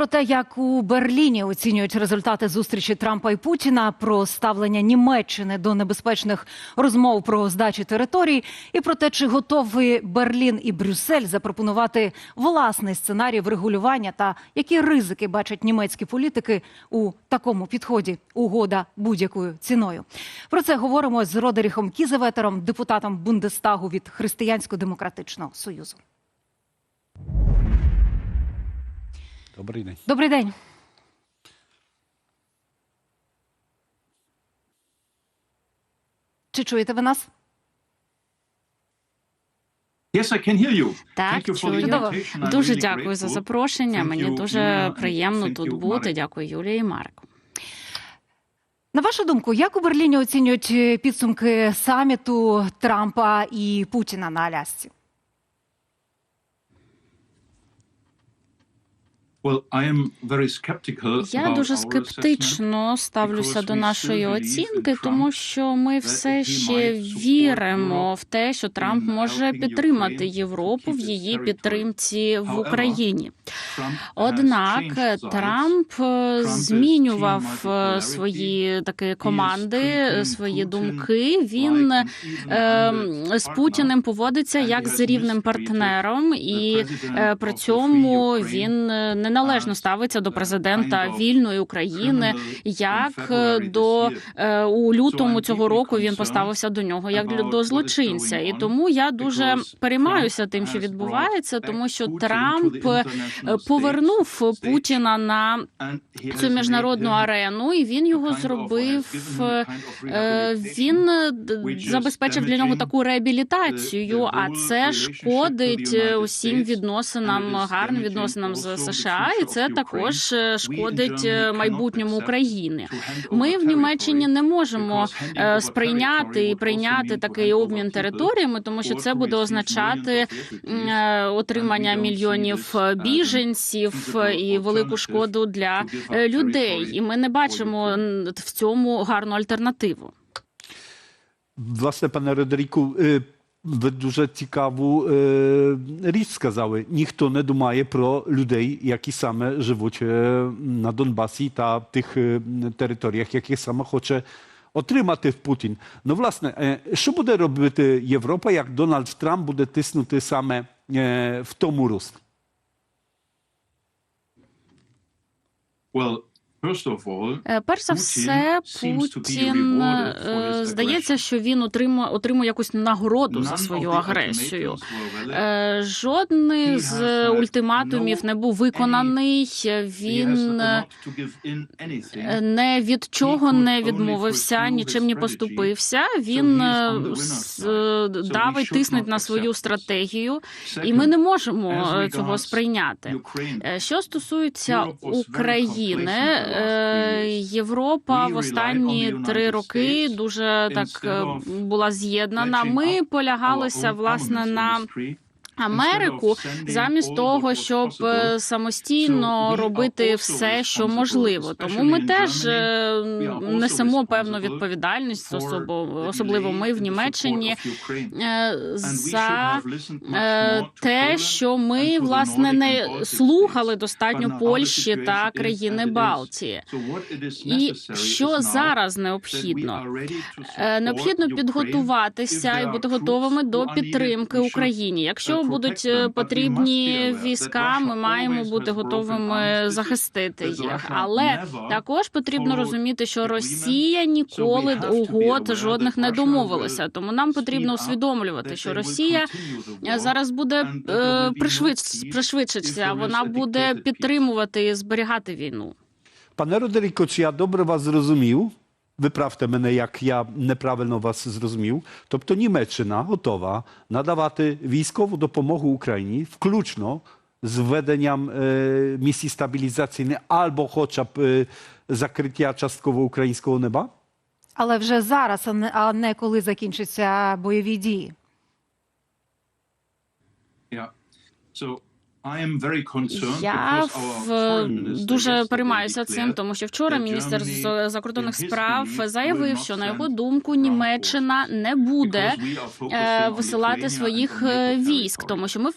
Про те, як у Берліні оцінюють результати зустрічі Трампа і Путіна, про ставлення Німеччини до небезпечних розмов про здачі територій, і про те, чи готові Берлін і Брюссель запропонувати власний сценарій врегулювання та які ризики бачать німецькі політики у такому підході. Угода будь-якою ціною. Про це говоримо з Родеріхом Кізеветером, депутатом Бундестагу від Християнсько-демократичного союзу. Добрий день. Добрий день. Чи чуєте ви нас? Yes, I can hear you. Так, you чую. Чудово. Дуже really дякую за запрошення. Thank Мені you, дуже приємно тут you, бути. Дякую, Юлія і Марку. На вашу думку, як у Берліні оцінюють е, підсумки саміту Трампа і Путіна на Алясці? Я дуже скептично ставлюся до нашої оцінки, тому що ми все ще віримо в те, що Трамп може підтримати Європу в її підтримці в Україні. Однак. Трамп е, змінював е, свої такі команди, е, свої думки. Він е, з. Путіним поводиться як з рівним партнером, і е, при цьому він е, неналежно ставиться до uh, президента вільної України, як е, до е, у лютому цього року він поставився до нього як до злочинця. І тому я дуже переймаюся тим, що відбувається, тому що Трамп е, повернув Путіна на цю міжнародну арену, і він його зробив. е, е. Він е, забезпечив для нього таку реабілітацію, а це шкодить е, усім відносинам, гарним відносинам з the США, і це також е, шкодить е, майбутньому України. Ми в Німеччині не можемо е, сприйняти і прийняти такий обмін територіями, тому що це буде означати отримання мільйонів біженців і велику шкоду для людей. І ми не бачимо в цьому гарну альтернативу. Власне, пане Родеріку, дуже цікаву е, річ сказали. Ніхто не думає про людей, які саме живуть е, на Донбасі та тих е, територіях, які саме хоче отримати Путін. Ну, власне, е, що буде робити Європа, як Дональд Трамп буде тиснути саме е, в тому руслі? Well, Е, Перш за все, Путін е, здається, що він отримує отримує якусь нагороду за свою агресію. Е, Жодний з ультиматумів не був виконаний. Він не від чого не відмовився, нічим не поступився. Він давить, тиснуть на свою стратегію, і ми не можемо цього сприйняти. Що стосується України, е. Європа в останні три роки дуже так е, була з'єднана. Ми полягалися власне на. Америку замість того, щоб е, самостійно робити все, що можливо. Тому ми теж е, несемо певну відповідальність, особливо ми в Німеччині. е, За е, те, що ми власне не слухали достатньо Польщі та країни. Балтії. І що зараз необхідно? Е, Необхідно підготуватися і бути готовими до підтримки Україні. Якщо uh, будуть е, потрібні війська, ми маємо бути готовими захистити їх. Але також потрібно розуміти, що. Росія ніколи угод жодних не домовилася. Тому нам потрібно усвідомлювати, що Росія е, зараз буде and that there е, will be no пришвидш, peace if пришвидшиться. there is Вона буде підтримувати і зберігати війну. Пане Родеріко, чи я добре вас зрозумів? Виправте мене, як я неправильно вас зрозумів. Тобто Німеччина готова надавати військову допомогу Україні, включно з введенням е, місій стабілізаційної або хоча б е, закриття частково українського неба? Але вже зараз, а не, а не коли закінчаться бойові дії. Yeah. So Я в дуже переймаюся цим, тому що вчора міністр з закордонних справ заявив, що на його думку Німеччина не буде е, висилати своїх е, військ, тому що ми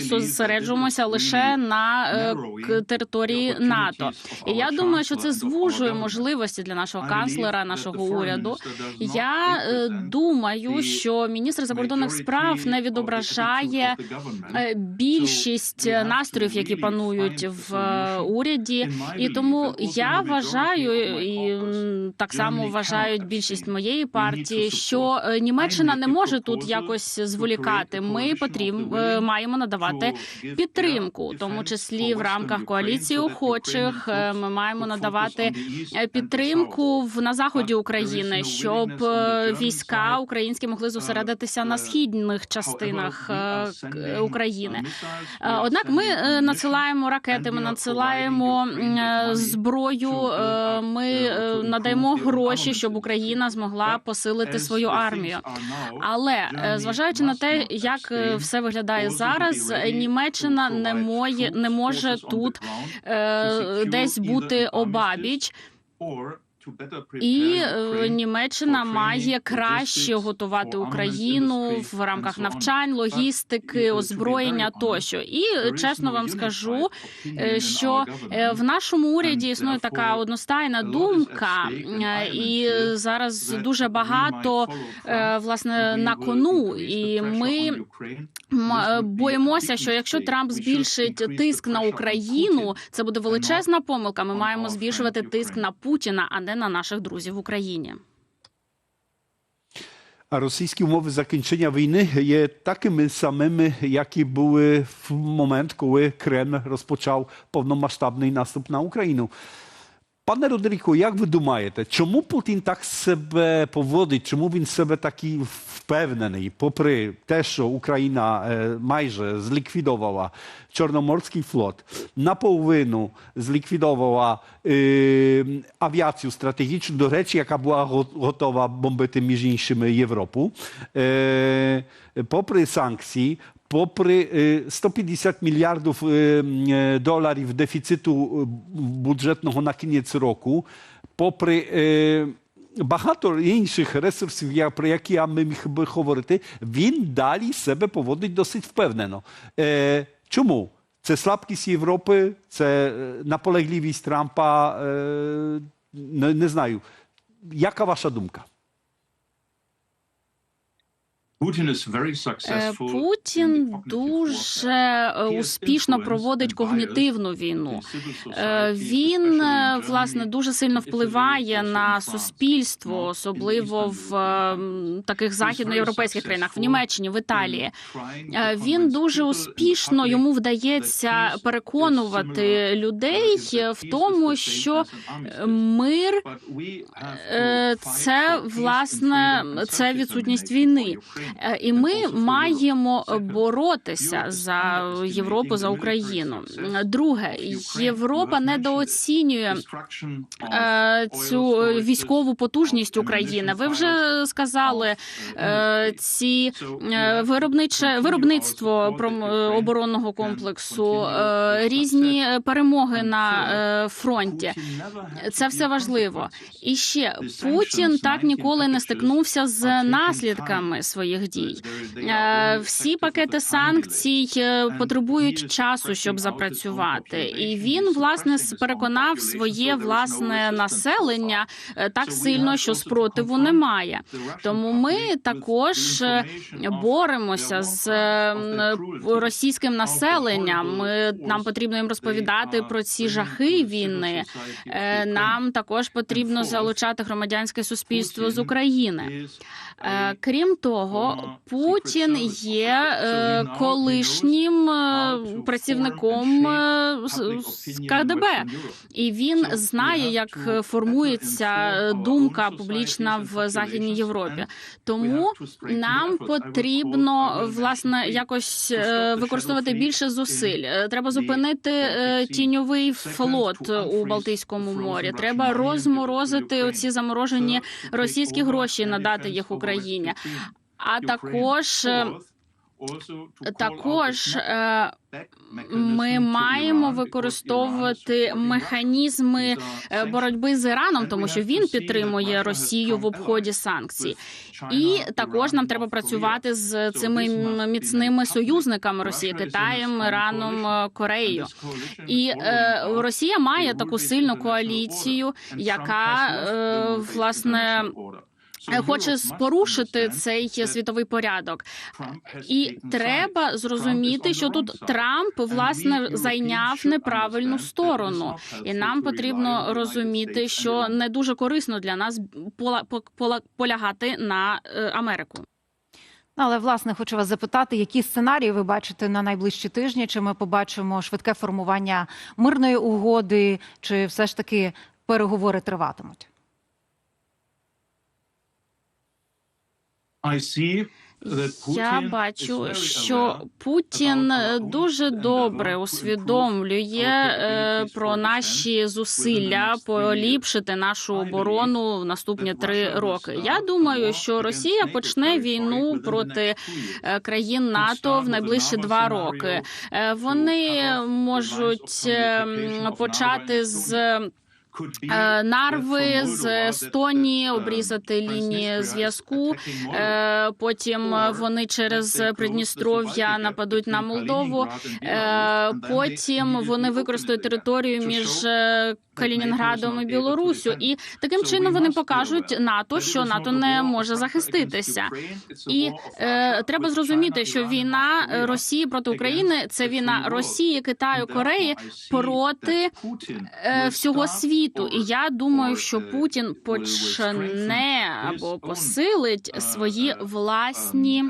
зосереджуємося лише на е, території НАТО. І я думаю, що це звужує можливості для нашого канцлера, нашого уряду. Я е, думаю, що міністр закордонних справ не відображає е, більшість настроїв, які панують в е, уряді, і тому я вважаю, і так само вважають більшість моєї партії, що е, Німеччина не може тут якось зволікати. Ми потріб, е, маємо надавати підтримку, в тому числі в рамках коаліції охочих. Ми маємо надавати підтримку в на заході України, щоб війська українські могли зосередитися на східних частинах України. Е, Однак ми е, надсилаємо ракети, ми надсилаємо е, зброю. е, Ми е, надаємо гроші, щоб Україна змогла посилити свою армію. Але е, зважаючи на те, як е, все виглядає зараз, е, Німеччина не моє не може тут е, десь бути обабіч. І е, Німеччина має краще готувати Україну в рамках навчань, логістики, озброєння тощо. І чесно вам скажу, е, що е, в нашому уряді існує така одностайна думка, і зараз дуже багато власне на кону, і ми боїмося, що якщо Трамп збільшить тиск на Україну, це буде величезна помилка. Ми маємо збільшувати тиск на Путіна, а не на наших друзів в Україні. A rosyjskie umowy zakończenia wojny je takimi samymi, jakie były w moment, kiedy Kreml rozpoczął повномасштабний наступ на Україну. Пане Родеріко, як ви думаєте, чому Путін так себе поводить? Чому він себе такий впевнений, попри те, що Україна е, майже зліквідувала Чорноморський флот, наполовину зліквідувала е, авіацію стратегічну, до речі, яка була готова бомбити між іншими Європу, е, попри санкції, попри е, 150 мільярдів доларів дефіциту бюджетного на кінець року, попри багато інших ресурсів, про які ми міг би говорити, він далі себе поводить досить впевнено. Чому? Це слабкість Європи, це наполегливість Трампа. не знаю. Яка ваша думка? Е, Путін дуже е, успішно проводить когнітивну війну. Е, Він е, власне дуже сильно впливає на суспільство, особливо в е, м, таких західноєвропейських країнах, в Німеччині, в Італії. Е, Він дуже успішно йому вдається переконувати людей в тому, що мир е, це власне це відсутність війни. Е, І ми маємо боротися за Європу за Україну. Друге, Європа недооцінює е, цю військову потужність України. Ви вже сказали е, ці е, виробниче виробництво е, оборонного комплексу, е, різні перемоги на е, фронті. Це все важливо. І ще Путін так ніколи не стикнувся з наслідками своїх дій. Е, Всі пакети санкцій е, потребують часу, щоб запрацювати, і він власне переконав своє власне населення е, так сильно, що спротиву немає. Тому ми також е, боремося з е, російським населенням. Нам потрібно їм розповідати про ці жахи війни. Е, Нам також потрібно залучати громадянське суспільство з України. Е, Крім того, Путін є е, колишнім е, працівником е, КДБ, і він знає, як е, формується е, думка публічна в Західній Європі. Тому нам потрібно власне якось е, використовувати більше зусиль. Е, Треба зупинити е, тіньовий флот у Балтійському морі. Треба розморозити оці заморожені російські гроші, і надати їх Україні. А також е, Також е, ми маємо використовувати механізми е, боротьби з Іраном, тому що він підтримує Росію в обході санкцій. І також нам треба працювати з цими міцними союзниками Росії Китаєм, Іраном, Кореєю. І Росія має таку сильну коаліцію, яка власне хоче порушити цей світовий порядок. І треба зрозуміти, що тут Трамп власне зайняв неправильну сторону, і нам потрібно розуміти, що не дуже корисно для нас полягати на е, Америку. Але власне хочу вас запитати, які сценарії ви бачите на найближчі тижні? Чи ми побачимо швидке формування мирної угоди, чи все ж таки переговори триватимуть? Я бачу, що Путін е, дуже добре усвідомлює е, про наші зусилля поліпшити нашу оборону в наступні три роки. Я думаю, що Росія почне війну проти е, країн НАТО в найближчі два роки. Вони можуть е, почати з. Е, Нарви з Естонії обрізати лінії зв'язку. Е, Потім вони через Придністров'я нападуть на Молдову. Е, Потім вони використають територію між е, Калінінградом і Білоруссю. І таким чином вони покажуть НАТО, що НАТО не може захиститися. І е, треба зрозуміти, що війна е, Росії проти України це війна Росії, Китаю, Кореї проти е, всього світу. І я думаю, що Путін почне або посилить свої власні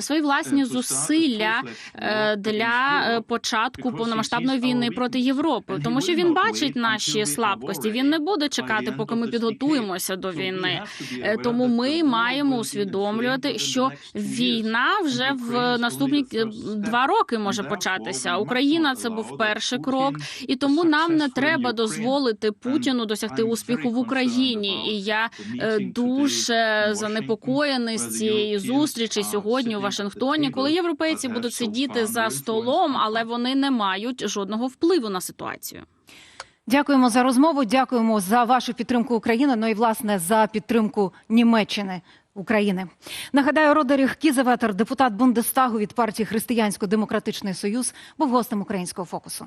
свої власні зусилля е, для е, початку повномасштабної війни проти Європи, тому що він бачить наші слабкості. Він не буде чекати, поки ми підготуємося до війни. Е, Тому ми маємо усвідомлювати, що війна вже в наступні е, два роки може початися. Україна це був перший крок, і тому нам не треба дозволити Путіну досягти успіху в Україні. І я е, дуже занепокоєний з цієї зустрічі сьогодні у Вашингтоні, коли європейці будуть сидіти за столом, але вони не мають жодного впливу на ситуацію. Дякуємо за розмову. Дякуємо за вашу підтримку України. Ну і власне за підтримку Німеччини. України нагадаю, Родеріх Кізеветер, депутат Бундестагу від партії Християнсько-демократичний союз, був гостем українського фокусу.